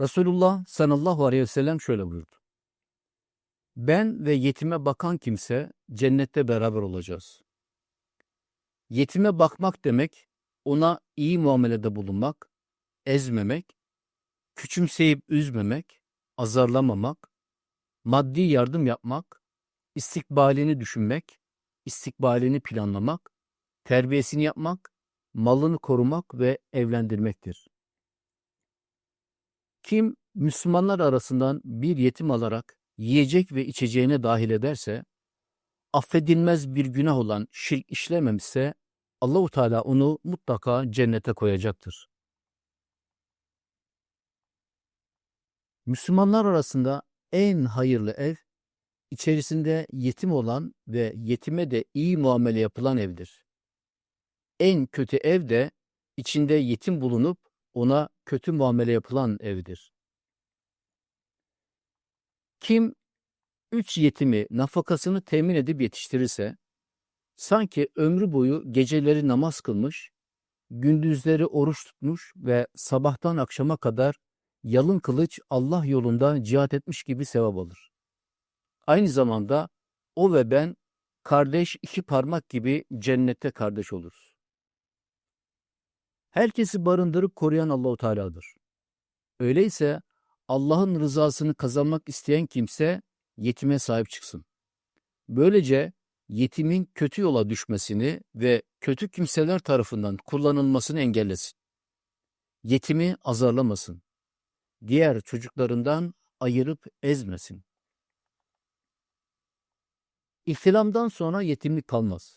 Resulullah sallallahu aleyhi ve sellem şöyle buyurdu. Ben ve yetime bakan kimse cennette beraber olacağız. Yetime bakmak demek, ona iyi muamelede bulunmak, ezmemek, küçümseyip üzmemek, azarlamamak, maddi yardım yapmak, istikbalini düşünmek, istikbalini planlamak, terbiyesini yapmak, malını korumak ve evlendirmektir. Kim Müslümanlar arasından bir yetim alarak yiyecek ve içeceğine dahil ederse, affedilmez bir günah olan şirk işlememişse, Allahu Teala onu mutlaka cennete koyacaktır. Müslümanlar arasında en hayırlı ev, içerisinde yetim olan ve yetime de iyi muamele yapılan evdir. En kötü ev de içinde yetim bulunup ona kötü muamele yapılan evdir. Kim üç yetimi nafakasını temin edip yetiştirirse, sanki ömrü boyu geceleri namaz kılmış, gündüzleri oruç tutmuş ve sabahtan akşama kadar yalın kılıç Allah yolunda cihat etmiş gibi sevap alır. Aynı zamanda o ve ben kardeş iki parmak gibi cennette kardeş oluruz. Herkesi barındırıp koruyan Allahu Teala'dır. Öyleyse Allah'ın rızasını kazanmak isteyen kimse yetime sahip çıksın. Böylece yetimin kötü yola düşmesini ve kötü kimseler tarafından kullanılmasını engellesin. Yetimi azarlamasın. Diğer çocuklarından ayırıp ezmesin. İhtilamdan sonra yetimlik kalmaz.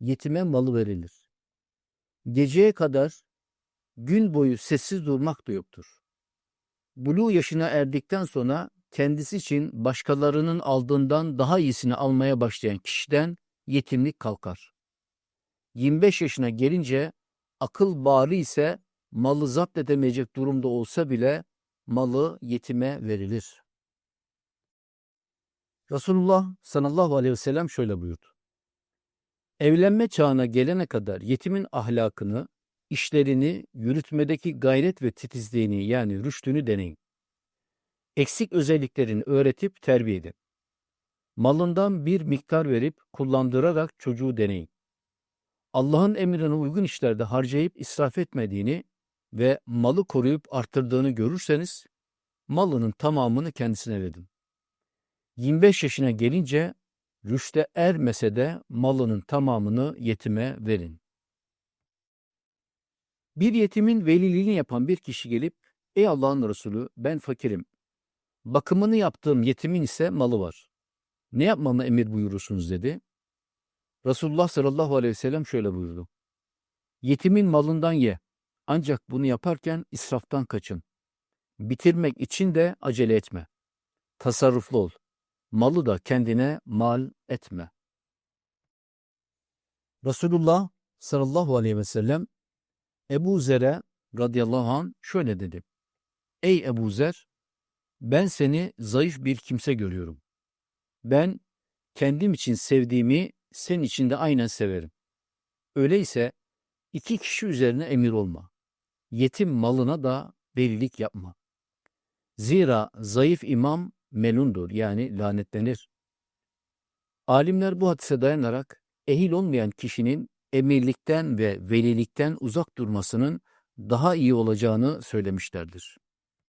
Yetime malı verilir. Geceye kadar gün boyu sessiz durmak da yoktur. Bulu yaşına erdikten sonra kendisi için başkalarının aldığından daha iyisini almaya başlayan kişiden yetimlik kalkar. 25 yaşına gelince akıl bari ise malı zapt edemeyecek durumda olsa bile malı yetime verilir. Resulullah sallallahu aleyhi ve sellem şöyle buyurdu. Evlenme çağına gelene kadar yetimin ahlakını, işlerini, yürütmedeki gayret ve titizliğini yani rüştünü deneyin. Eksik özelliklerini öğretip terbiye edin. Malından bir miktar verip kullandırarak çocuğu deneyin. Allah'ın emrine uygun işlerde harcayıp israf etmediğini ve malı koruyup arttırdığını görürseniz, malının tamamını kendisine verin. 25 yaşına gelince rüşte ermese de malının tamamını yetime verin. Bir yetimin veliliğini yapan bir kişi gelip, ey Allah'ın Resulü ben fakirim. Bakımını yaptığım yetimin ise malı var. Ne yapmamı emir buyurursunuz dedi. Resulullah sallallahu aleyhi ve sellem şöyle buyurdu. Yetimin malından ye. Ancak bunu yaparken israftan kaçın. Bitirmek için de acele etme. Tasarruflu ol. Malı da kendine mal etme. Resulullah sallallahu aleyhi ve sellem Ebu Zer'e radıyallahu an şöyle dedi. Ey Ebu Zer, ben seni zayıf bir kimse görüyorum. Ben kendim için sevdiğimi senin için de aynen severim. Öyleyse iki kişi üzerine emir olma. Yetim malına da velilik yapma. Zira zayıf imam melundur yani lanetlenir. Alimler bu hadise dayanarak ehil olmayan kişinin emirlikten ve velilikten uzak durmasının daha iyi olacağını söylemişlerdir.